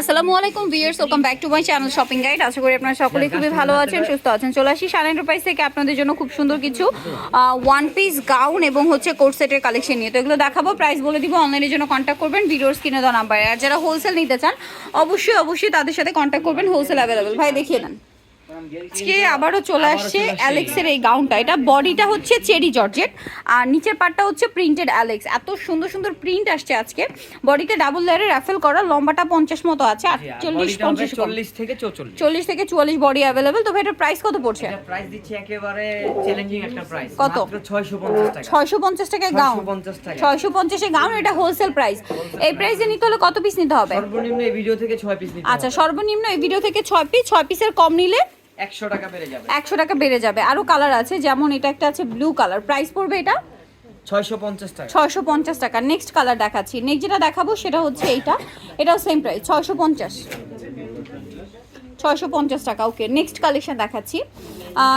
আসসালামু আলাইকুম viewers welcome back to my channel shopping guide আশা করি আপনারা সকলে খুবই ভালো আছেন সুস্থ আছেন। চলে আসি শান এন্টারপ্রাইজ থেকে আপনাদের জন্য খুব সুন্দর কিছু ওয়ান পিস গাউন এবং হচ্ছে কোট সেটের কালেকশন নিয়ে। তো এগুলো দেখাবো প্রাইস বলে দিব অনলাইনের জন্য কন্ট্যাক্ট করবেন ভিডিওর স্ক্রিনে দেওয়া নাম্বারে। আর যারা হোলসেল নিতে চান অবশ্যই অবশ্যই তাদের সাথে কন্ট্যাক্ট করবেন হোলসেল অ্যাভেলেবেল ভাই দেখিয়ে দেন। আজকে আবারও চলে আসছে অ্যালেক্সের এই গাউনটা এটা বডিটা হচ্ছে চেরি জর্জেট আর নিচের পার্টটা হচ্ছে প্রিন্টেড অ্যালেক্স এত সুন্দর সুন্দর প্রিন্ট আসছে আজকে। বডিতে ডাবল লেয়ারের র্যাফেল করা লম্বাটা পঞ্চাশ মতো আছে আটচল্লিশ পঞ্চাশ চল্লিশ থেকে চল্লিশ থেকে চুয়াল্লিশ বডি অ্যাভেলেবেল তো এটার প্রাইস কত পড়ছে? প্রাইস দিচ্ছি একেবারে চ্যালেঞ্জিং একটা প্রাইস কত? ছয়শো পঞ্চাশ টাকা। ছয়শো পঞ্চাশ টাকায় গাউন ছয়শো পঞ্চাশে গাউন এটা হোলসেল প্রাইস এই প্রাইসে নিতে হলে কত পিস নিতে হবে? সর্বনিম্ন এই ভিডিও থেকে ছয় পিস আচ্ছা সর্বনিম্ন এই ভিডিও থেকে ছয় পিস ছয় পিসের কম নিলে একশো টাকা বেড়ে যাবে। একশো টাকা বেড়ে যাবে। আরও কালার আছে যেমন এটা একটা আছে ব্লু কালার প্রাইস পড়বে এটা? ছয়শো পঞ্চাশ টাকা। নেক্সট কালার দেখাচ্ছি। নেক্সট যেটা দেখাবো সেটা হচ্ছে এইটা। এটাও সেম প্রাইস ছয়শো পঞ্চাশ। ছয়শো পঞ্চাশ টাকা ওকে নেক্সট কালেকশন দেখাচ্ছি।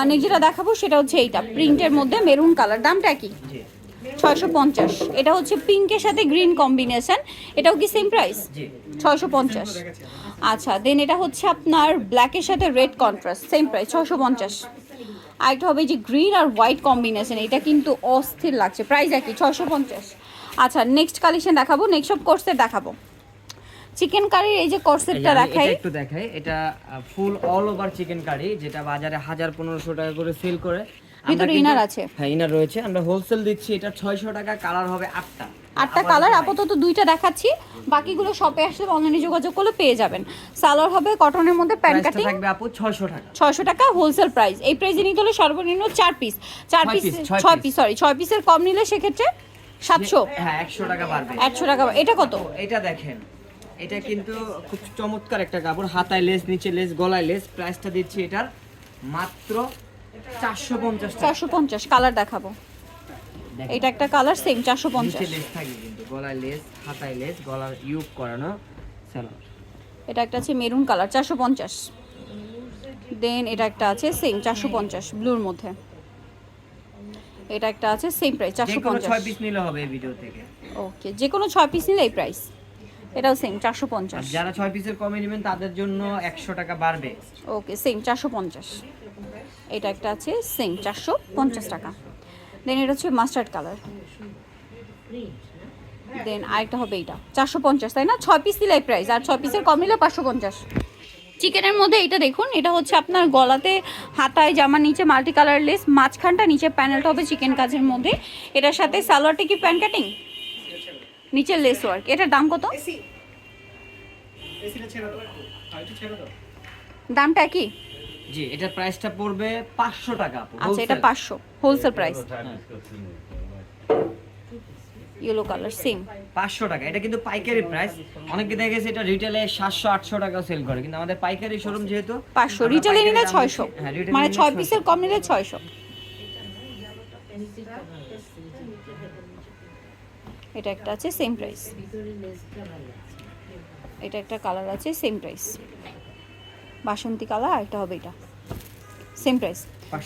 নেক্সট যেটা দেখাবো সেটা হচ্ছে এইটা। প্রিন্টের মধ্যে মেরুন কালার দামটা কি? ছয়শো পঞ্চাশ। এটা হচ্ছে পিঙ্কের সাথে গ্রিন কম্বিনেশন। এটাও কি সেম প্রাইস ছয়শো পঞ্চাশ। আচ্ছা দেন এটা হচ্ছে আপনার ব্ল্যাকের সাথে রেড কন্ট্রাস্ট সেম প্রাইস ছশো পঞ্চাশ। আরেকটা হবে যে গ্রিন আর হোয়াইট কম্বিনেশন এটা কিন্তু অস্থির লাগছে। প্রাইস একই ছশো পঞ্চাশ। আচ্ছা নেক্সট কালেকশন দেখাবো নেক্সট সব কোর্সের দেখাবো। চিকেন কারির এই যে কোর্সেটটা এই দেখাই। একটু দেখাই এটা full all over chikankari যেটা বাজারে হাজার পনেরোশো টাকা করে সেল করে। ভিতরে inner আছে। হ্যাঁ ইনার রয়েছে। আমরা হোলসেল দিচ্ছি এটা ছয়শো টাকা কালার হবে আটটা। আটটা কালার আপাতত দুইটা দেখাচ্ছি। বাকিগুলো শপে আসলে অনলাইনে যোগাযোগ করলে পেয়ে যাবেন। সালোয়ার হবে কটনের মধ্যে প্যান্ট কাটিং থাকবে আপু ছয়শো টাকা। ছয়শো টাকা হোলসেল প্রাইস এই প্রাইসে নিতে হলে সর্বনিম্ন চার পিস চার পিস piece, ছয় ছয় পিস সরি ছয় পিসের কম নিলে সেক্ষেত্রে সাতশো। হ্যাঁ একশো টাকা বাড়বে। একশো টাকা এটা কত? এটা দেখেন। এটা কিন্তু খুব চমৎকার একটা কাপড়। হাতায় লেস নিচে লেস গলায় লেস প্রাইসটা দিচ্ছি এটার মাত্র চারশো পঞ্চাশ টাকা। চারশো পঞ্চাশ কালার দেখাবো। এটা একটা কালার সেম চারশো পঞ্চাশ। লেস থাকে কিন্তু গলায় লেস হাতায় লেস গলার ইউক করানো সালোয়ার এটা একটা আছে মেরুন কালার চারশো পঞ্চাশ। দেন এটা একটা আছে সেম চারশো পঞ্চাশ ব্লুর মধ্যে। এটা একটা আছে সেম প্রাইস চারশো কোনো পঞ্চাশ। পিস নিলে হবে এই ভিডিও থেকে। ওকে যে কোনো ছয় পিস নিলে এই প্রাইস এটাও সেম চারশো আর পঞ্চাশ যারা ছয় পিসের কমে নেবেন তাদের জন্য একশো টাকা বাড়বে। ওকে সেম চারশো পঞ্চাশ। এটা একটা আছে সেম চারশো পঞ্চাশ টাকা। দেন এটা হচ্ছে মাস্টার্ড কালার দেন আরেকটা হবে এইটা চারশো পঞ্চাশ তাই না? ছয় পিস দিলে প্রাইস আর ছয় পিসের কম নিলে পাঁচশো পঞ্চাশ। চিকেনের মধ্যে এটা দেখুন এটা হচ্ছে আপনার গলাতে হাতায় জামার নিচে মাল্টি কালার লেস মাঝখানটা নিচে প্যানেলটা হবে চিকেন কাজের মধ্যে। এটার সাথে সালোয়ারটা কি প্যান কাটিং নিচের লেস ওয়ার্ক এটার দাম কত? দামটা কি? জি এটার প্রাইসটা পড়বে পাঁচশো টাকা আচ্ছা এটা wholesale। পাঁচশো wholesale price yellow colour same পাঁচশো টাকা এটা কিন্তু পাইকারি প্রাইস অনেকে দেখা গেছে এটা রিটেলে সাতশো আটশো টাকা সেল করে কিন্তু আমাদের পাইকারি শোরুম যেহেতু পাঁচশো আমরা রিটেলে নিলে দাম ছয়শো। দিচ্ছি- হ্যাঁ, retail মানে নিলে ছয় পিসের কম নিলে ছয়শো। এটা একটা আছে সেম প্রাইস এটা একটা কালার আছে সেম প্রাইস বাসন্তী কালার আর একটা হবে এটা। সেম প্রাইস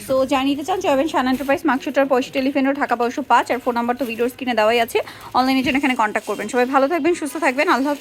সো তো নিতে চান জয়েন শান এন্টারপ্রাইজ মার্কশিটার পয়সা টেলিফোনও ঢাকা পয়সা পাঁচ আর ফোন নাম্বার তো ভিডিওর স্ক্রিনে দেওয়াই আছে। অনলাইনের জন্য এখানে কন্ট্যাক্ট করবেন। সবাই ভালো থাকবেন সুস্থ থাকবেন। আল্লাহ